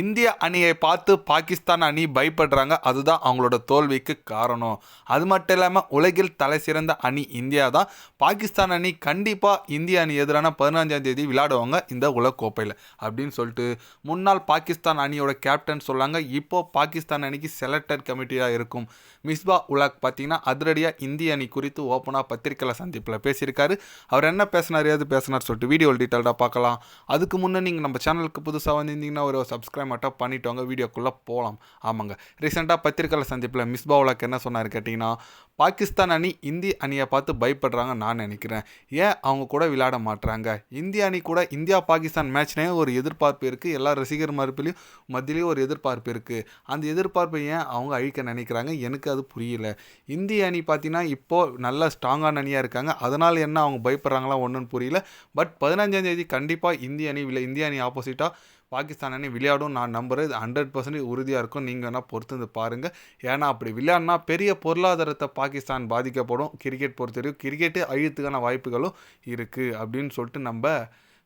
இந்திய அணியை பார்த்து பாகிஸ்தான் அணி பயப்படுறாங்க. அதுதான் அவங்களோட தோல்விக்கு காரணம். அது மட்டும் இல்லாமல் உலகில் தலை சிறந்த அணி இந்தியா தான். பாகிஸ்தான் அணி கண்டிப்பாக இந்திய அணி எதிரான பதினஞ்சாம் தேதி விளையாடுவாங்க இந்த உலகக்கோப்பையில் அப்படின்னு சொல்லிட்டு முன்னாள் பாகிஸ்தான் அணியோட கேப்டன் சொல்லாங்க. இப்போ பாகிஸ்தான் அணிக்கு செலக்டர் கமிட்டியாக இருக்கும். மிஸ்பா உலக் பார்த்தீங்கன்னா அதிரடியாக இந்திய அணி குறித்து ஓப்பனாக பத்திரிகையில் சந்திப்பில் பேசியிருக்காரு. அவர் என்ன பேசினார் ஏது பேசினார் சொல்லிட்டு வீடியோ டீட்டெயில்டாக பார்க்கலாம். அதுக்கு முன்னே நீங்கள் நம்ம சேனலுக்கு புதுசாக வந்திருந்தீங்கன்னா ஒரு சப்ஸ்கிரைப் மட்டும் பண்ணிட்டு வீடியோக்குள்ளே போகலாம் ஆமாங்க. ரீசெண்டாக பத்திரிக்கையில் சந்திப்பில் மிஸ்பா உலக் என்ன சொன்னார் கேட்டிங்கன்னா பாகிஸ்தான் அணி இந்திய அணியை பார்த்து பயப்படுறாங்க நான் நினைக்கிறேன். ஏன் அவங்க கூட விளையாட மாட்டுறாங்க இந்திய அணி கூட இந்தியா பாகிஸ்தான் மேட்ச்னே ஒரு எதிர்பார்ப்பு இருக்குது எல்லா ரசிகர் மறுப்பிலையும் மத்தியிலையும் ஒரு எதிர்பார்ப்பு இருக்குது அந்த எதிர்பார்ப்பை ஏன் அவங்க அழிக்க நினைக்கிறாங்க? எனக்கு அது புரியல. இந்திய அணி பார்த்தீங்கன்னா இப்போது நல்ல ஸ்ட்ராங்கான அணியாக இருக்காங்க. அதனால் என்ன அவங்க பயப்படுறாங்களா ஒன்றுன்னு புரியல. பட் பதினஞ்சாம் தேதி கண்டிப்பாக இந்திய அணி இல்லை இந்திய அணி ஆப்போசிட்டாக பாகிஸ்தான் அணி விளையாடும் நான் நம்புறது ஹண்ட்ரட் பர்சன்டேஜ் உறுதியாக இருக்கும். நீங்கள் வேணால் பொறுத்து வந்து பாருங்கள் ஏன்னா அப்படி விளையாடினா பெரிய பொருளாதாரத்தை பாகிஸ்தான் பாதிக்கப்படும். கிரிக்கெட் பொறுத்தவரைக்கும் கிரிக்கெட்டே அழித்துக்கான வாய்ப்புகளும் இருக்குது அப்படின்னு சொல்லிட்டு நம்ம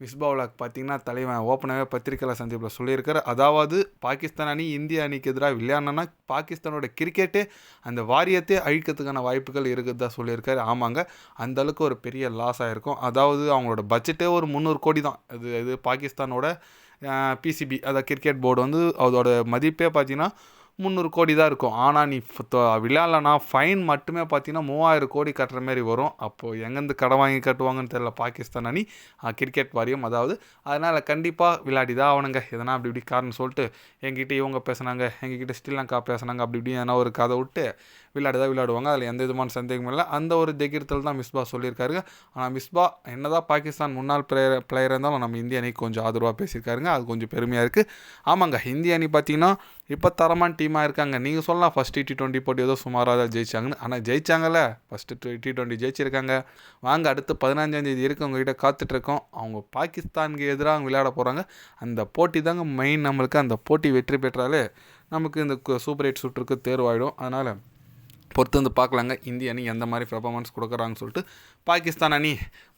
மிஸ்பாவுலாக் பார்த்தீங்கன்னா தலைவன் ஓப்பனாகவே பத்திரிக்கையில் சந்திப்பில் சொல்லியிருக்காரு. அதாவது பாகிஸ்தான் அணி இந்திய அணிக்கு எதிராக விளையாடினா பாகிஸ்தானோட கிரிக்கெட்டே அந்த வாரியத்தை அழிக்கிறதுக்கான வாய்ப்புகள் இருக்குதா சொல்லியிருக்காரு. ஆமாங்க அந்தளவுக்கு ஒரு பெரிய லாஸ் ஆகிருக்கும் அதாவது அவங்களோட பட்ஜெட்டே ஒரு முந்நூறு கோடி தான். இது இது பாகிஸ்தானோட பிசிபி அதாவது கிரிக்கெட் போர்டு வந்து அதோட மதிப்பே பார்த்தீங்கன்னா முந்நூறு கோடி தான் இருக்கும். ஆனால் நீ விளையாடலனா ஃபைன் மட்டுமே பார்த்தீங்கன்னா மூவாயிரம் கோடி கட்டுற மாதிரி வரும். அப்போது எங்கேருந்து கடன் வாங்கி கட்டுவாங்கன்னு தெரியல பாகிஸ்தான் அணி கிரிக்கெட் வாரியம். அதாவது அதனால் கண்டிப்பாக விளையாடி தான் ஆகணுங்க. எதனா அப்படி இப்படி காரணம் சொல்லிட்டு எங்கிட்ட இவங்க பேசுனாங்க எங்ககிட்ட ஸ்ரீலங்கா பேசுனாங்க அப்படி இப்படி எதனா ஒரு கதை விட்டு விளையாடுதா தான் விளையாடுவாங்க அதில் எந்த விதமான சந்தேகமும் இல்லை. அந்த ஒரு திகிர்த்தல் தான் மிஸ்பா சொல்லியிருக்காருங்க. ஆனால் மிஸ்பா என்னதான் பாகிஸ்தான் முன்னாள் பிளேயர் பிளேயர் இருந்தாலும் நம்ம இந்திய அணிக்கு கொஞ்சம் ஆதரவாக பேசியிருக்காருங்க. அது கொஞ்சம் பெருமையாக இருக்குது ஆமாங்க இந்திய அணி பார்த்தீங்கன்னா இப்போ தரமான டீமாக இருக்காங்க. நீங்கள் சொல்லலாம் ஃபஸ்ட்டு டி ட்வெண்ட்டி போட்டி ஏதோ சுமாராக தான் ஜெயிச்சாங்கன்னு. ஆனால் ஜெயிச்சாங்கல்ல ஃபஸ்ட்டு டி டுவெண்ட்டி ஜெயிச்சிருக்காங்க. வாங்க அடுத்து பதினஞ்சாந்தேதி இருக்கு உங்ககிட்ட காத்துட்ருக்கோம். அவங்க பாகிஸ்தானுக்கு எதிராக அவங்க விளையாட போகிறாங்க அந்த போட்டி தாங்க மெயின் நம்மளுக்கு அந்த போட்டி வெற்றி பெற்றாலே நமக்கு இந்த சூப்பர் எயிட் சுற்றுக்கு தேர்வாயிடும். அதனால் பொறுத்து வந்து பார்க்கலாங்க. இந்திய அணி எந்த மாதிரி பெர்ஃபார்மன்ஸ் கொடுக்குறாங்கன்னு சொல்லிட்டு பாகிஸ்தான் அணி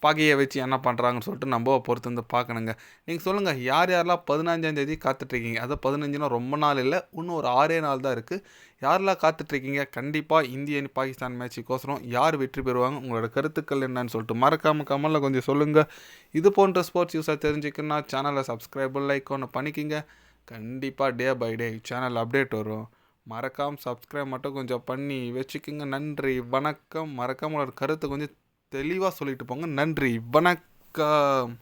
பாகியை வச்சு என்ன பண்ணுறாங்கன்னு சொல்லிட்டு நம்ம பொறுத்து வந்து பார்க்கணுங்க. நீங்கள் சொல்லுங்கள் யார் யாரெல்லாம் பதினஞ்சாந்தேதி காத்துட்ருக்கீங்க? அதை பதினஞ்சுனா ரொம்ப நாள் இல்லை இன்னும் ஒரு ஆறே நாள் தான் இருக்குது யாரெல்லாம் காத்துட்ருக்கீங்க? கண்டிப்பாக இந்திய அணி பாகிஸ்தான் மேட்சுக்கோசரம் யார் வெற்றி பெறுவாங்க? உங்களோட கருத்துக்கள் என்னன்னு சொல்லிட்டு மறக்காமல் கமலில் கொஞ்சம் சொல்லுங்கள் இது போன்ற ஸ்போர்ட்ஸ் யூஸாக தெரிஞ்சுக்கணுன்னா சேனலை சப்ஸ்கிரைப் லைக் ஒன்று பண்ணிக்கிங்க. கண்டிப்பாக day by day channel update வரும். மறக்காமல் சப்ஸ்கிரைப் மட்டும் கொஞ்சம் பண்ணி வச்சுக்கோங்க. நன்றி வணக்கம். மறக்காமல் ஒரு கருத்தை கொஞ்சம் தெளிவாக சொல்லிட்டு போங்க. நன்றி வணக்கம்.